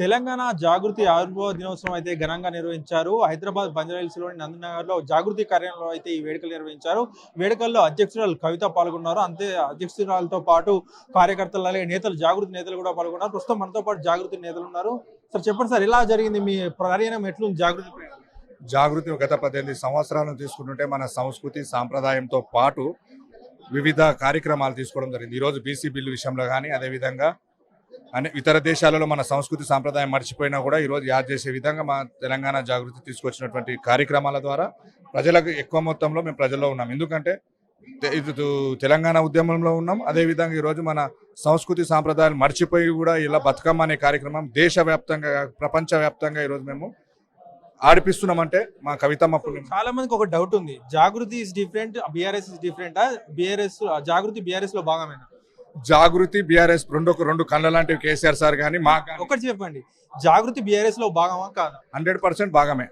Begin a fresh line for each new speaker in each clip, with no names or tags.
తెలంగాణ జాగృతి ఆవిర్భావ దినోత్సవం అయితే ఘనంగా నిర్వహించారు. హైదరాబాద్ బంజారాహిల్స్లోని నందనగర్లో జాగృతి కార్యాలయంలో అయితే ఈ వేడుకలు నిర్వహించారు. వేడుకల్లో అధ్యక్షురాలు కవిత పాల్గొన్నారు. అంతే అధ్యక్షురాలతో పాటు కార్యకర్తలు అలాగే నేతలు జాగృతి నేతలు కూడా పాల్గొన్నారు. ప్రస్తుతం మనతో పాటు జాగృతి నేతలు ఉన్నారు. సార్ చెప్పండి సార్ ఎలా జరిగింది మీ ప్రయాణం? ఎట్లుంది జాగృతి
జాగృతి గత పద్దెనిమిది సంవత్సరాలను తీసుకుంటుంటే మన సంస్కృతి సాంప్రదాయంతో పాటు వివిధ కార్యక్రమాలు తీసుకోవడం జరిగింది. ఈరోజు బీసీ బిల్లు విషయంలో కానీ అదేవిధంగా అనే ఇతర దేశాలలో మన సంస్కృతి సాంప్రదాయం మర్చిపోయినా కూడా ఈరోజు యాద్ చేసే విధంగా మా తెలంగాణ జాగృతి తీసుకొచ్చినటువంటి కార్యక్రమాల ద్వారా ప్రజలకు ఎక్కువ మొత్తంలో మేము ప్రజల్లో ఉన్నాం. ఎందుకంటే ఇది తెలంగాణ ఉద్యమంలో ఉన్నాం. అదేవిధంగా ఈరోజు మన సంస్కృతి సాంప్రదాయాలు మర్చిపోయి కూడా ఇలా బతుకమ్మ అనే కార్యక్రమం దేశవ్యాప్తంగా ప్రపంచవ్యాప్తంగా ఈరోజు మేము ఆడిపిస్తున్నామంటే మా కవితమ్మ పుణ్యం.
చాలా మందికి ఒక డౌట్ ఉంది. Jagruthi is different BRS is different BRS Jagruthi బీఆర్ఎస్లో భాగమేనా?
జాగృతి బీఆర్ఎస్ రెండు రెండు కళ్ళ లాంటివి కేసీఆర్ సార్ కానీ మాకు
ఒకటి చెప్పండి. జాగృతి బీఆర్ఎస్లో భాగమా కాదా?
హండ్రెడ్ పర్సెంట్ భాగమే.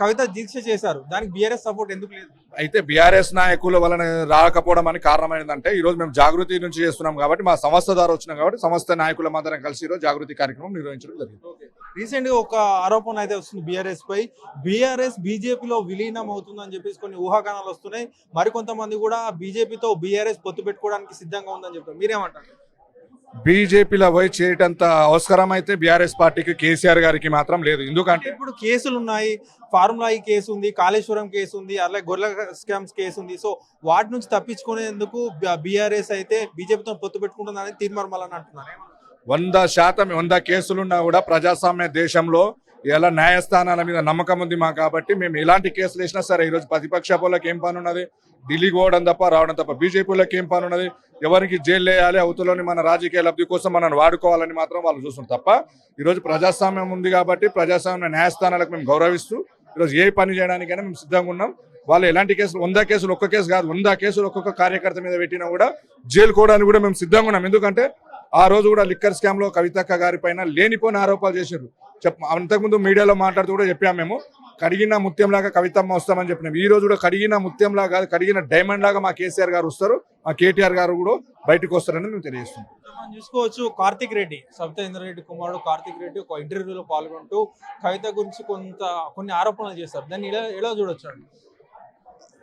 కవిత దీక్ష చేశారు. దానికి బీఆర్ఎస్ సపోర్ట్ ఎందుకు లేదు?
అయితే బీఆర్ఎస్ నాయకుల వలన రాకపోవడం అని కారణమైందంటే ఈ రోజు మేము జాగృతి నుంచి చేస్తున్నాం కాబట్టి మా సంస్థ ద్వారా వచ్చినాం కాబట్టి సంస్థ నాయకుల మాత్రం కలిసి ఈరోజు జాగృతి కార్యక్రమం నిర్వహించడం జరిగింది.
రీసెంట్గా ఒక ఆరోపణ అయితే వస్తుంది బీఆర్ఎస్ పై. బీఆర్ఎస్ బీజేపీలో విలీనం అవుతుందని చెప్పేసి కొన్ని ఊహాగానాలు వస్తున్నాయి. మరికొంతమంది కూడా బీజేపీతో బీఆర్ఎస్ పొత్తు పెట్టుకోవడానికి సిద్ధంగా ఉందని చెప్తారు మీరేమంటారు?
బీజేపీలో పోయి చేయటంత అవసరం అయితే బీఆర్ఎస్ పార్టీకి కేసీఆర్ గారికి మాత్రం లేదు. ఎందుకంటే
ఇప్పుడు కేసులు ఉన్నాయి. ఫార్ములా ఈ కేసు ఉంది కాళేశ్వరం కేసు ఉంది అలాగే గొర్రెల స్కామ్స్ కేసు ఉంది. సో వాటి నుంచి తప్పించుకునేందుకు బీఆర్ఎస్ అయితే బీజేపీతో పొత్తు పెట్టుకుంటుందని తీర్మానం అంటున్నారు?
వంద శాతం వంద కేసులున్నా కూడా ప్రజాస్వామ్య దేశంలో ఎలా న్యాయస్థానాల మీద నమ్మకం ఉంది మా కాబట్టి మేము ఎలాంటి కేసులు వేసినా సరే ఈరోజు ప్రతిపక్ష పోలకి ఏం పని ఉన్నది ఢిల్లీ పోవడం తప్ప రావడం తప్ప బీజేపీలోకి ఏం పని ఉన్నది ఎవరికి జైలు వేయాలి? అవతలని మన రాజకీయ లబ్ధి కోసం మనం వాడుకోవాలని మాత్రం వాళ్ళు చూస్తున్నారు తప్ప ఈరోజు ప్రజాస్వామ్యం ఉంది కాబట్టి ప్రజాస్వామ్య న్యాయస్థానాలకు మేము గౌరవిస్తూ ఈరోజు ఏ పని చేయడానికైనా మేము సిద్ధంగా ఉన్నాం. వాళ్ళు ఎలాంటి కేసులు వంద కేసులు ఒక్క కేసు కాదు వంద కేసులు ఒక్కొక్క కార్యకర్త మీద పెట్టినా కూడా జైలు కోవడానికి కూడా మేము సిద్ధంగా ఉన్నాం. ఎందుకంటే ఆ రోజు కూడా లిక్కర్ స్కామ్లో కవితక్క గారి పైన లేనిపోయిన ఆరోపణలు చేశారు. చెప్ అంతకుముందు మీడియాలో మాట్లాడుతూ కూడా చెప్పాము మేము. కడిగిన ముత్యం లాగా కవితమ్మ వస్తామని చెప్పినాం. ఈ రోజు కూడా కడిగిన ముత్యం లాగా కాదు, కడిగిన డైమండ్ లాగా మా కేసీఆర్ గారు వస్తారు. మా కేటీఆర్ గారు కూడా బయటకు వస్తారని మేము తెలియజేస్తున్నాం.
మనం చూసుకోవచ్చు కార్తిక్ రెడ్డి సవితేంద్ర రెడ్డి కుమారుడు కార్తిక్ రెడ్డి ఒక ఇంటర్వ్యూలో పాల్గొంటూ కవిత గురించి కొంత కొన్ని ఆరోపణలు చేస్తారు దాన్ని ఎలా ఎలా చూడొచ్చు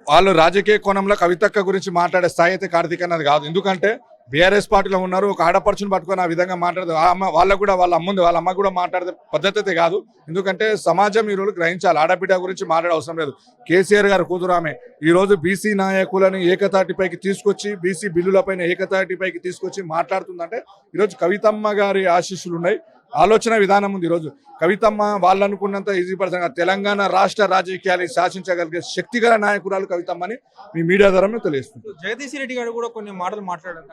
వాళ్ళు రాజకీయ కోణంలో కవితక్క గురించి మాట్లాడే స్థాయి అయితే కార్తీక్ అన్నది కాదు. ఎందుకంటే బీఆర్ఎస్ పార్టీలో ఉన్నారు ఒక ఆడపడుచుని పట్టుకొని ఆ విధంగా మాట్లాడదు. అమ్మ వాళ్ళకు కూడా వాళ్ళ అమ్ముంది వాళ్ళ అమ్మ కూడా మాట్లాడే పద్ధతి కాదు. ఎందుకంటే సమాజం ఈ రోజు గ్రహించాలి. ఆడబిడ్డ గురించి మాట్లాడే అవసరం లేదు. కేసీఆర్ గారు కూతురు ఆమె. ఈ రోజు బీసీ నాయకులని ఏకతాటిపైకి తీసుకొచ్చి బీసీ బిల్లులపైన ఏకతాటిపైకి తీసుకొచ్చి మాట్లాడుతుందంటే ఈరోజు కవితమ్మ గారి ఆశీస్సులు ఉన్నాయి. ఆలోచన విధానం ఉంది ఈరోజు. కవితమ్మ వాళ్ళు అనుకున్నంత ఈజీ పర్సన్. తెలంగాణ రాష్ట్ర రాజకీయాలు శాసించగలిగే శక్తిగల నాయకురాలు కవితమ్మని మీ మీడియా ద్వారా తెలియజేస్తుంది
జగదీష్ రెడ్డి గారు కూడా కొన్ని మాటలు మాట్లాడారు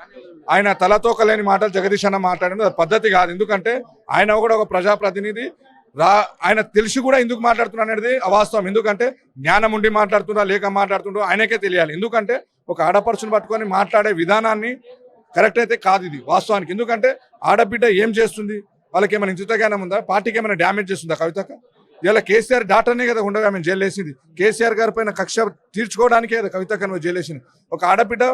ఆయన తలతో లేని మాటలు జగదీష్ అన్న మాట్లాడింది. అది పద్ధతి కాదు. ఎందుకంటే ఆయన కూడా ఒక ప్రజాప్రతినిధి. రా ఆయన తెలిసి కూడా ఎందుకు మాట్లాడుతున్నా అనేది అవాస్తవం. ఎందుకంటే జ్ఞానం ఉండి మాట్లాడుతున్నా లేక మాట్లాడుతుండో ఆయనకే తెలియాలి. ఎందుకంటే ఒక ఆడపడుచుని పట్టుకొని మాట్లాడే విధానాన్ని కరెక్ట్ అయితే కాదు ఇది వాస్తవానికి. ఎందుకంటే ఆడబిడ్డ ఏం చేస్తుంది? వాళ్ళకి ఏమైనా ఇంచుతగానం ఉందా? పార్టీకి ఏమైనా డ్యామేజ్ చేస్తుందా కవితక ఇలా కేసీఆర్ డాక్టర్నే కదా ఉండగా ఆమె జైలు వేసింది. కేసీఆర్ గారి పైన కక్ష తీర్చుకోవడానికే కదా కవితక నువ్వు జైలు వేసింది. ఒక ఆడబిడ్డ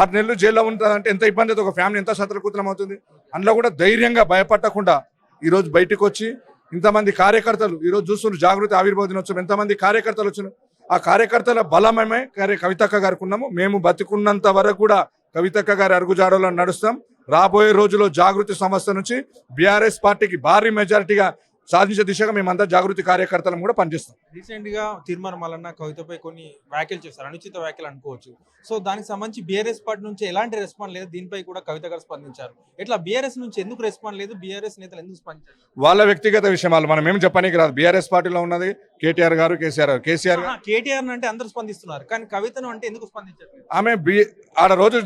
ఆరు నెలలు జైల్లో ఉంటుందంటే ఎంత ఇబ్బంది ఒక ఫ్యామిలీ ఎంత సతలకూతలం అవుతుంది? అందులో కూడా ధైర్యంగా భయపడకుండా ఈరోజు బయటకు వచ్చి ఇంతమంది కార్యకర్తలు ఈరోజు చూస్తున్న జాగృతి ఆవిర్భావ దినోత్సవం ఎంతమంది కార్యకర్తలు వచ్చినారు ఆ కార్యకర్తల బలమేమే కార్య కవితక్క గారికి ఉన్నాము. మేము బతికున్నంత వరకు కూడా కవితక్క గారి అరుగుజాడలో నడుస్తాం. రాబోయే రోజుల్లో జాగృతి సంస్థ నుంచి బీఆర్ఎస్ పార్టీకి భారీ మెజారిటీగా సాధించే దిశగా మేమంతా జాగృతి కార్యకర్తలు కూడా పనిచేస్తాం.
రీసెంట్గా తీర్మానం మల్లన్న కవితపై కొన్ని వ్యాఖ్యలు చేస్తారు అనుచిత వ్యాఖ్యలు అనుకోవచ్చు. సో దానికి సంబంధించి బీఆర్ఎస్ పార్టీ నుంచి ఎలాంటి రెస్పాన్స్ లేదు దీనిపై కూడా కవిత గారు స్పందించారు. ఇట్లా బీఆర్ఎస్ నుంచి ఎందుకు రెస్పాన్స్ లేదు బీఆర్ఎస్ నేతలు ఎందుకు స్పందించారు?
వాళ్ళ వ్యక్తిగత విషయాలు మనం ఏం చెప్పనీకి రాదు. బీఆర్ఎస్ పార్టీలో ఉన్నది కేటీఆర్ గారు కేసీఆర్ గారు. కేసీఆర్
కేటీఆర్ అంటే అందరూ స్పందిస్తున్నారు కానీ కవితను అంటే ఎందుకు స్పందించారు
ఆమె బి ఆడ రోజు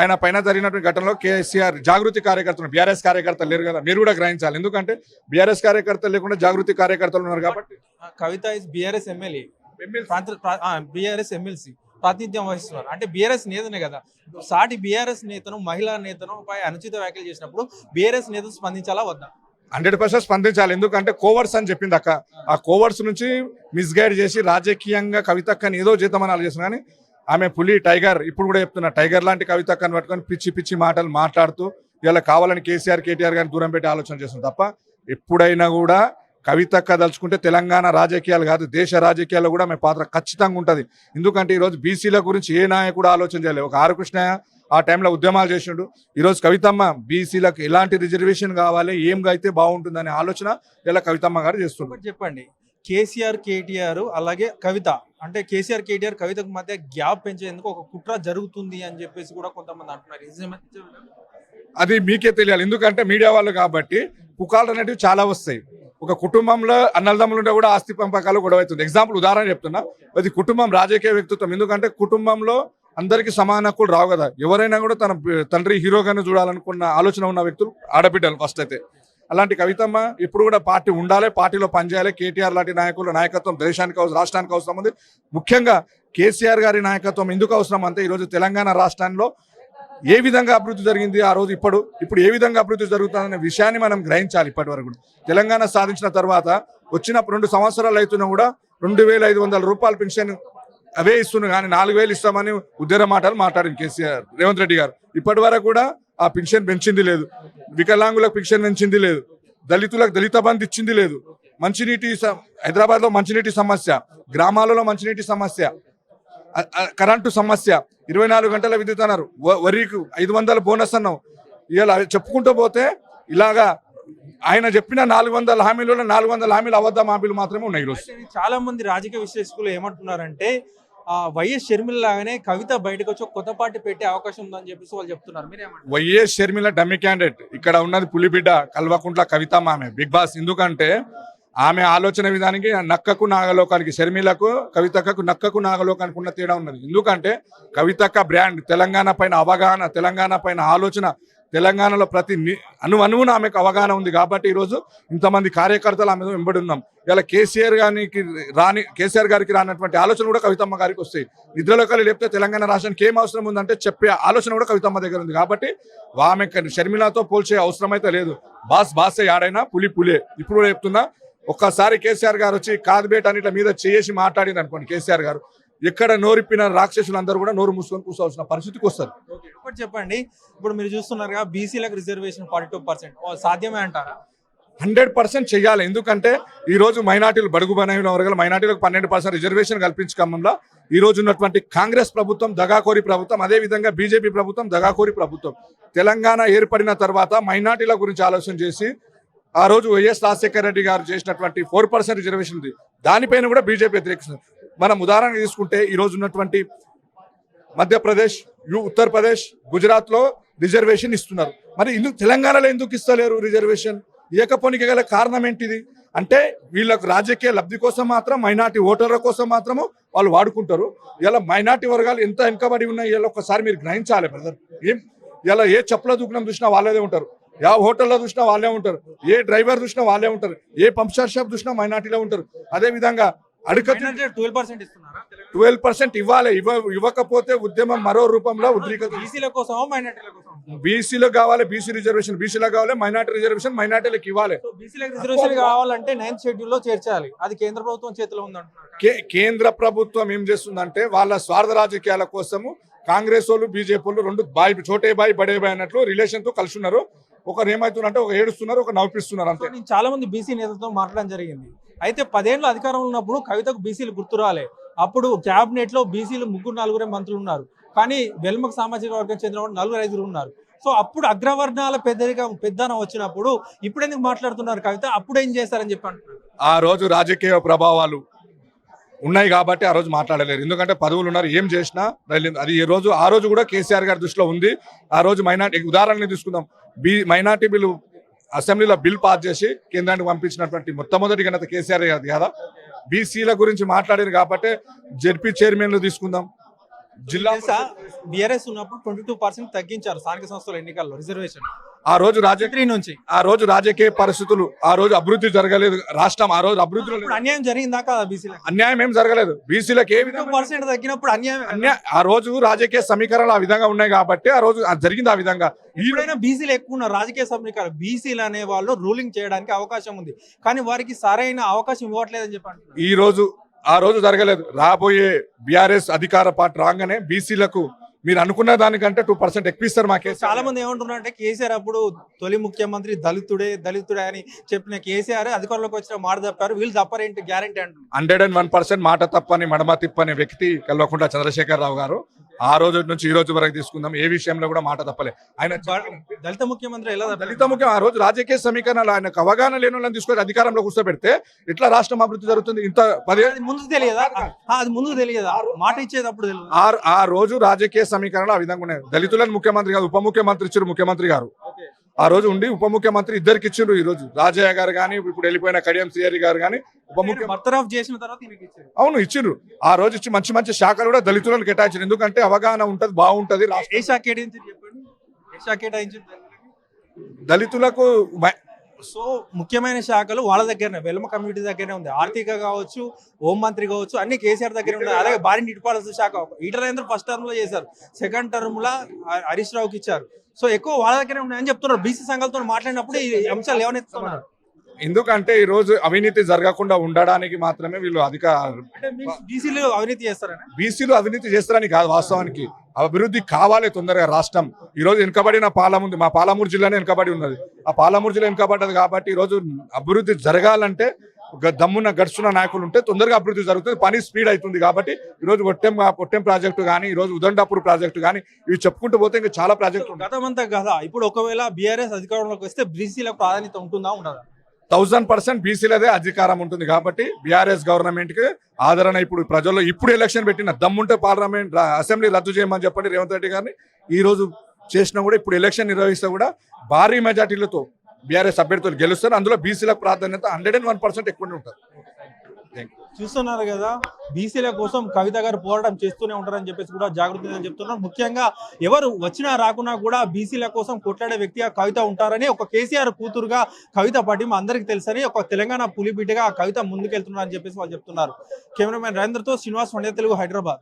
ఆయన పైన జరిగినటువంటి ఘటనలో కేసీఆర్ జాగృతి కార్యకర్తలు బీఆర్ఎస్ కార్యకర్తలు లేరు కదా మీరు కూడా గ్రహించాలి. ఎందుకంటే బీఆర్ఎస్ కార్యకర్తలు లేకుండా జాగృతి కార్యకర్తలు ఉన్నారు కాబట్టి.
Kavitha is BRS MLA BRS MLC ప్రాతినిధ్యం వహిస్తున్నారు. అంటే బీఆర్ఎస్ నేతనే కదా. సాటి బీఆర్ఎస్ నేతను మహిళా నేతను పై అనుచిత వ్యాఖ్యలు చేసినప్పుడు బీఆర్ఎస్ నేతలు స్పందించాలా వద్దా?
హండ్రెడ్ పర్సెంట్ స్పందించాలి. ఎందుకంటే కోవర్స్ అని చెప్పింది అక్క. ఆ కోవర్స్ నుంచి మిస్గైడ్ చేసి రాజకీయంగా కవితక్కని ఏదో చేద్దామని ఆలోచిస్తున్నా కానీ ఆమె పులి టైగర్ ఇప్పుడు కూడా చెప్తున్నా టైగర్ లాంటి కవితక్కని పట్టుకొని పిచ్చి పిచ్చి మాటలు మాట్లాడుతూ ఇలా కావాలని కేసీఆర్ కేటీఆర్ గారిని దూరం పెట్టి ఆలోచన చేస్తుంది తప్ప ఎప్పుడైనా కూడా కవితక్క దలుచుకుంటే తెలంగాణ రాజకీయాలు కాదు దేశ రాజకీయాల్లో కూడా ఆమె పాత్ర ఖచ్చితంగా ఉంటుంది. ఎందుకంటే ఈరోజు బీసీల గురించి ఏ నాయకుడు ఆలోచన చేయలేదు. ఒక ఆర్ కృష్ణయ్య ఆ టైంలో ఉద్యమాలు చేసిండు. ఈరోజు కవితమ్మ బీసీలకు ఎలాంటి రిజర్వేషన్ కావాలి ఏం అయితే బాగుంటుందనే ఆలోచన ఇలా కవితమ్మ గారు చేస్తున్నారు
చెప్పండి. కేసీఆర్ కేటీఆర్ అలాగే కవిత. అంటే కేసీఆర్ కేటీఆర్ కవితకు మధ్య గ్యాప్ పెంచేందుకు ఒక కుట్ర జరుగుతుంది అని చెప్పేసి కూడా కొంతమంది అంటున్నారు?
అది మీకే తెలియాలి. ఎందుకంటే మీడియా వాళ్ళు కాబట్టి పుకాలు అనేటివి చాలా వస్తాయి. ఒక కుటుంబంలో అన్నదమ్ములు ఉంటే కూడా ఆస్తి పంపకాలు గొడవ అవుతుంది. ఎగ్జాంపుల్ ఉదాహరణ చెప్తున్నా. అది కుటుంబం రాజకీయ వ్యక్తిత్వం. ఎందుకంటే కుటుంబంలో అందరికీ సమాన హక్కులు రావు కదా. ఎవరైనా కూడా తన తండ్రి హీరోగానే చూడాలనుకున్న ఆలోచన ఉన్న వ్యక్తులు ఆడబిడ్డలు ఫస్ట్ అయితే. అలాంటి కవితమ్మ ఇప్పుడు కూడా పార్టీ ఉండాలి పార్టీలో పనిచేయాలి. కేటీఆర్ లాంటి నాయకుల నాయకత్వం దేశానికి అవసరం రాష్ట్రానికి అవసరం ఉంది. ముఖ్యంగా కేసీఆర్ గారి నాయకత్వం ఎందుకు అవసరం అంటే ఈరోజు తెలంగాణ రాష్ట్రంలో ఏ విధంగా అభివృద్ధి జరిగింది ఆ రోజు ఇప్పుడు? ఇప్పుడు ఏ విధంగా అభివృద్ధి జరుగుతుందనే విషయాన్ని మనం గ్రహించాలి ఇప్పటి వరకు. తెలంగాణ సాధించిన తర్వాత వచ్చినప్పుడు రెండు సంవత్సరాలు అవుతున్నా కూడా రెండు వేల ఐదు వందల రూపాయల పెన్షన్ అవే ఇస్తున్నాను కానీ నాలుగు వేలు ఇస్తామని ఉద్యోగ మాటలు మాట్లాడింది కేసీఆర్ రేవంత్ రెడ్డి గారు. ఇప్పటి వరకు కూడా ఆ పెన్షన్ పెంచింది లేదు. వికలాంగులకు పెన్షన్ పెంచింది లేదు. దళితులకు దళిత బంధు ఇచ్చింది లేదు. మంచినీటి హైదరాబాద్లో మంచినీటి సమస్య గ్రామాలలో మంచినీటి సమస్య కరెంటు సమస్య. ఇరవై నాలుగు గంటల విద్యుత్ అన్నారు. వరికి ఐదు వందల బోనస్ అన్నాం. ఇలా చెప్పుకుంటూ పోతే ఇలాగా ఆయన చెప్పిన నాలుగు వందల హామీలలో నాలుగు వందల హామీలు అబద్ధం హామీలు మాత్రమే ఉన్నాయి ఈరోజు.
చాలా మంది రాజకీయ విశ్లేషకులు ఏమంటున్నారంటే ఆ, వైఎస్ షర్మిల లాగానే కవిత బయటకు వచ్చి కొత్త పార్టీ పెట్టే అవకాశం ఉందని చెప్పేసి వాళ్ళు చెప్తున్నారు.
YS Sharmila dummy candidate. ఇక్కడ ఉన్నది పులిబిడ్డ కల్వకుంట్ల కవితమ్మ ఆమె బిగ్ బాస్ ఎందుకంటే ఆమె ఆలోచన విధానికి నక్కకు నాగలోకానికి షర్మిలకు కవితక్కకు నక్కకు నాగలోకానికి ఉన్న తేడా ఉన్నది. ఎందుకంటే కవితక్క బ్రాండ్ తెలంగాణ పైన అవగాహన తెలంగాణ పైన ఆలోచన తెలంగాణలో ప్రతి అను అణు అణువున ఆమెకు అవగాహన ఉంది కాబట్టి ఈరోజు ఇంతమంది కార్యకర్తలు ఆమె వెంబడి ఉన్నాం. ఇలా కేసీఆర్ గారికి రాని కేసీఆర్ గారికి రానటువంటి ఆలోచన కూడా కవితమ్మ గారికి వస్తాయి. నిద్రలోకాలు లేపితే తెలంగాణ రాష్ట్రానికి ఏం అవసరం ఉందంటే చెప్పే ఆలోచన కూడా కవితమ్మ దగ్గర ఉంది కాబట్టి ఆమె షర్మిలతో పోల్చే అవసరం అయితే లేదు. బాస్ బాసే ఆడైనా పులి పులే. ఇప్పుడు కూడా చెప్తున్నా ఒక్కసారి కేసీఆర్ గారు వచ్చి కాదుబేట అన్నిటి మీద చేసి మాట్లాడింది అనుకోండి కేసీఆర్ గారు. ఎక్కడ నోరిప్పిన రాక్షసులందరూ కూడా నోరు మూసుకొని కూర్చోవలసిన పరిస్థితికి వస్తారు.
ఒకటి చెప్పండి. ఇప్పుడు మీరు చూస్తున్నారుగా బీసీలకు రిజర్వేషన్ ఫార్టీ టూ పర్సెంట్. సాధ్యమే అంటారా?
హండ్రెడ్ పర్సెంట్ చేయాలి. ఎందుకంటే ఈ రోజు మైనార్టీలు బడుగు బలహీన వర్గాల మైనార్టీలకు పన్నెండు పర్సెంట్ రిజర్వేషన్ కల్పించే క్రమంలో ఈ రోజు ఉన్నటువంటి కాంగ్రెస్ ప్రభుత్వం దగాకోరి ప్రభుత్వం అదే విధంగా బీజేపీ ప్రభుత్వం దగాకోరి ప్రభుత్వం. తెలంగాణ ఏర్పడిన తర్వాత మైనార్టీల గురించి ఆలోచన చేసి ఆ రోజు వైఎస్ రాజశేఖర రెడ్డి గారు చేసినటువంటి ఫోర్ పర్సెంట్ రిజర్వేషన్ ఉంది. దానిపైన కూడా బీజేపీ వ్యతిరేకిస్తుంది. మనం ఉదాహరణగా తీసుకుంటే ఈ రోజు ఉన్నటువంటి మధ్యప్రదేశ్ యు ఉత్తరప్రదేశ్ గుజరాత్లో రిజర్వేషన్ ఇస్తున్నారు. మరి ఇందుకు తెలంగాణలో ఎందుకు ఇస్తలేరు రిజర్వేషన్? ఇవ్వకపోనికి గల కారణం ఏంటిది? అంటే వీళ్ళకు రాజకీయ లబ్ధి కోసం మాత్రం మైనార్టీ ఓటర్ల కోసం మాత్రము వాళ్ళు వాడుకుంటారు. ఇలా మైనార్టీ వర్గాలు ఎంత వెనుకబడి ఉన్నాయి? ఇలా ఒకసారి మీరు గ్రహించాలి బ్రదర్. ఏం? ఇలా ఏ చెప్పుల దుకాణం చూసినా వాళ్ళేదే ఉంటారు. యా హోటల్లో చూసినా వాళ్ళే ఉంటారు. ఏ డ్రైవర్ చూసినా వాళ్ళే ఉంటారు. ఏ పంప్చర్ షాప్ చూసినా మైనార్టీలో ఉంటారు. అదే విధంగా అడుకతి
ట్వెల్వ్ పర్సెంట్
ఇవ్వాలి. ఇవ్వ ఇవ్వకపోతే ఉద్యమం మరో రూపంలో ఉద్రిక్త
బీసీల
కావాలి బీసీ రిజర్వేషన్ బీసీలకు కావాలి మైనార్టీ రిజర్వేషన్ మైనార్టీలకు ఇవ్వాలి.
రిజర్వేషన్ కావాలంటే నైన్త్ షెడ్యూల్లో చేర్చాలి. అది కేంద్ర ప్రభుత్వం చేతిలో ఉందంటున్నారు.
కేంద్ర ప్రభుత్వం ఏం చేస్తుందంటే వాళ్ళ స్వార్థ రాజకీయాల కోసము కాంగ్రెస్ వాళ్ళు బీజేపీ వాళ్ళు రెండు బాయ్ చోటే బాయ్ బడే బాయ్ అన్నట్లు రిలేషన్తో కలిసి ఉన్నారు. ఒకరు ఏమవుతుందంటే ఒక ఏడుస్తున్నారు ఒక నవ్విస్తున్నారు అంతే.
నేను చాలా మంది బీసీ నేతలతో మాట్లాడడం జరిగింది. అయితే పదేళ్ళు అధికారంలో ఉన్నప్పుడు కవితకు బీసీలు గుర్తు రాలే. అప్పుడు క్యాబినెట్లో బీసీలు ముగ్గురు నలుగురే మంత్రులు ఉన్నారు. కానీ వెల్మక సామాజిక వర్గం చెందిన వాళ్ళు నలుగురు ఐదుగురు ఉన్నారు. సో అప్పుడు అగ్రవర్ణాల పెద్దరిగా పెద్దన వచ్చినప్పుడు ఇప్పుడు ఎందుకు మాట్లాడుతున్నారు కవిత? అప్పుడు ఏం చేస్తారని చెప్పి అంటున్నారు.
ఆ రోజు రాజకీయ ప్రభావాలు ఉన్నాయి కాబట్టి ఆ రోజు మాట్లాడలేరు. ఎందుకంటే పదవులు ఉన్నారు ఏం చేసినా వెళ్ళింది. అది ఈ రోజు ఆ రోజు కూడా కేసీఆర్ గారి దృష్టిలో ఉంది. ఆ రోజు మైనార్టీ ఉదాహరణని తీసుకుందాం. బి మైనార్టీ బిల్లు అసెంబ్లీలో బిల్ పాస్ చేసి కేంద్రానికి పంపించినటువంటి మొట్టమొదటి ఘనత కేసీఆర్ గారి కదా. బీసీల గురించి మాట్లాడారు కాబట్టి జెడ్పీ చైర్మన్లు తీసుకుందాం. జిల్లా
తెలుసా? బీఆర్ఎస్ ఉన్నప్పుడు ట్వంటీ టూ పర్సెంట్ తగ్గించారు స్థానిక సంస్థల ఎన్నికల్లో రిజర్వేషన్.
ఆ రోజు రాజకీయ
నుంచి.
ఆ రోజు రాజకీయ పరిస్థితులు ఆ రోజు అభివృద్ధి జరగలేదు. రాష్ట్రం ఆ రోజు అభివృద్ధిలో
ఇప్పుడు అన్యాయం జరిగిందా కదా బీసీలకు?
అన్యాయం ఏం జరగలేదు. బీసీలకు ఏ విధంగా
పర్సెంట్ తగ్గినప్పుడు అన్యాయం
అన్యా ఆ రోజు రాజకీయ సమీకరణలు ఆ విధంగా ఉన్నాయి కాబట్టి ఆ రోజు జరిగింది ఆ విధంగా.
ఎప్పుడైనా బీసీలు ఎక్కువ ఉన్నారు రాజకీయ సమీకరణ బీసీలు అనే వాళ్ళు రూలింగ్ చేయడానికి అవకాశం ఉంది. కానీ వారికి సరైన అవకాశం ఇవ్వట్లేదని చెప్పండి.
ఈ రోజు ఆ రోజు జరగలేదు. రాబోయే బీఆర్ఎస్ అధికార పార్టీ రాగానే బీసీలకు మీరు అనుకున్న దానికంటే టూ పర్సెంట్ ఎక్కువ మా కేసు
చాలా మంది ఏమంటున్నారు అంటే కేసీఆర్ అప్పుడు తొలి ముఖ్యమంత్రి దళితుడే దళితుడే అని చెప్పిన కేసీఆర్ అధికారంలోకి వచ్చిన మాట తప్పారు. వీళ్ళు తప్పారేంటి? గ్యారంటీ అంటున్నారు.
హండ్రెడ్ అండ్ వన్ పర్సెంట్ మాట తప్పని మడమ తిప్పని వ్యక్తి కల్వకుంట్ల చంద్రశేఖర్ రావు గారు. ఆ రోజు నుంచి ఈ రోజు వరకు తీసుకుందాం. ఏ విషయంలో కూడా మాట తప్పలే. ఆయన
దళిత ముఖ్యమంత్రి ఎలా?
దళిత ముఖ్యం ఆ రోజు రాజకీయ సమీకరణలు ఆయనకు అవగాహన లేని వాళ్ళని తీసుకొని అధికారంలో కూర్చోబెడితే ఇట్లా రాష్ట్రం అభివృద్ధి జరుగుతుంది? ఇంత పదే
అది ముందు తెలియదా? ఆ, అది ముందు తెలియదా? మాట ఇచ్చేటప్పుడు
ఆ రోజు రాజకీయ సమీకరణలు ఆ విధంగా ఉన్నాయి. దళితులను ముఖ్యమంత్రి కాదు ఉప ముఖ్యమంత్రి ఇచ్చారు ముఖ్యమంత్రి గారు. ఆ రోజు ఉండి ఉప ముఖ్యమంత్రి ఇద్దరికి ఇచ్చిండ్రు ఈ రోజు. రాజయ్య గారు కానీ ఇప్పుడు వెళ్ళిపోయిన కడియం సిఆర్ గారు కానీ ఉప ముఖ్యమంత్రి
చేసిన తర్వాత
అవును ఇచ్చిండ్రు. ఆ రోజు ఇచ్చి మంచి మంచి శాఖలు కూడా దళితులను కేటాయించారు ఎందుకంటే అవగాహన ఉంటది బాగుంటది
ఏ శాఖ
దళితులకు
సో ముఖ్యమైన శాఖలు వాళ్ళ దగ్గరనే వెల్మ కమ్యూనిటీ దగ్గరనే ఉంది. ఆర్థిక కావచ్చు హోం మంత్రి కావచ్చు అన్ని కేసీఆర్ దగ్గర ఉన్నాయి అలాగే భారీ నీటిపారుదల శాఖ ఈటరేంద్ర ఫస్ట్ టర్మ్లో చేశారు. సెకండ్ టర్మ్లో హరీష్ రావుకి ఇచ్చారు. సో ఎక్కువ వాళ్ళ దగ్గరే ఉన్నాయని చెప్తున్నారు. బీసీ సంఘాలతో మాట్లాడినప్పుడు ఈ అంశాలు లేవనెత్తుతున్నారు
ఎందుకంటే ఈ రోజు అవినీతి జరగకుండా ఉండడానికి మాత్రమే వీళ్ళు అధిక
బీసీలు అవినీతి చేస్తారని?
బీసీలు అవినీతి చేస్తారని కాదు వాస్తవానికి. అభివృద్ధి కావాలి తొందరగా రాష్ట్రం. ఈ రోజు వెనుకబడిన పాలముంది మా పాలమూరు జిల్లానే వెనుకబడి ఉన్నది. ఆ పాలమూరు జిల్లా వెనుకబడ్డది కాబట్టి ఈ రోజు అభివృద్ధి జరగాలంటే ఒక దమ్మున్న గడుచున్న నాయకులు ఉంటే తొందరగా అభివృద్ధి జరుగుతుంది. పని స్పీడ్ అవుతుంది కాబట్టి ఈ రోజు ఒట్టెం ఒట్టెం ప్రాజెక్టు కానీ ఈ రోజు ఉదండాపూర్ ప్రాజెక్టు కానీ ఇవి చెప్పుకుంటూ పోతే ఇంకా చాలా ప్రాజెక్టులు
గతమంతా కదా? ఇప్పుడు ఒకవేళ బీఆర్ఎస్ అధికారంలోకి వస్తే బీసీలకు ప్రాధాన్యత ఉంటుందా ఉండదా?
థౌసండ్ పర్సెంట్ బీసీలదే అధికారం ఉంటుంది కాబట్టి బీఆర్ఎస్ గవర్నమెంట్కి ఆదరణ ఇప్పుడు ప్రజల్లో ఇప్పుడు ఎలక్షన్ పెట్టిన దమ్ముంటే పార్లమెంట్ అసెంబ్లీ రద్దు చేయమని చెప్పండి రేవంత్ రెడ్డి గారిని. ఈ రోజు చేసినా కూడా ఇప్పుడు ఎలక్షన్ నిర్వహిస్తే కూడా భారీ మెజార్టీలతో బీఆర్ఎస్ అభ్యర్థులు గెలుస్తారు. అందులో బీసీలకు ప్రాధాన్యత హండ్రెడ్ అండ్ వన్ పర్సెంట్ ఎక్కువనే ఉంటుంది.
చూస్తున్నారు కదా బీసీల కోసం కవిత గారు పోరాటం చేస్తూనే ఉంటారని చెప్పేసి కూడా జాగృతి అని చెప్తున్నారు. ముఖ్యంగా ఎవరు వచ్చినా రాకున్నా కూడా బీసీల కోసం కొట్లాడే వ్యక్తిగా కవిత ఉంటారని ఒక కేసీఆర్ కూతురుగా కవిత పటిమ అందరికీ తెలుసని ఒక తెలంగాణ పులిబిడ్డగా కవిత ముందుకెళ్తున్నారని చెప్పేసి వాళ్ళు చెప్తున్నారు. కెమెరామెన్ రవీంద్రతో శ్రీనివాస్ వండే తెలుగు హైదరాబాద్.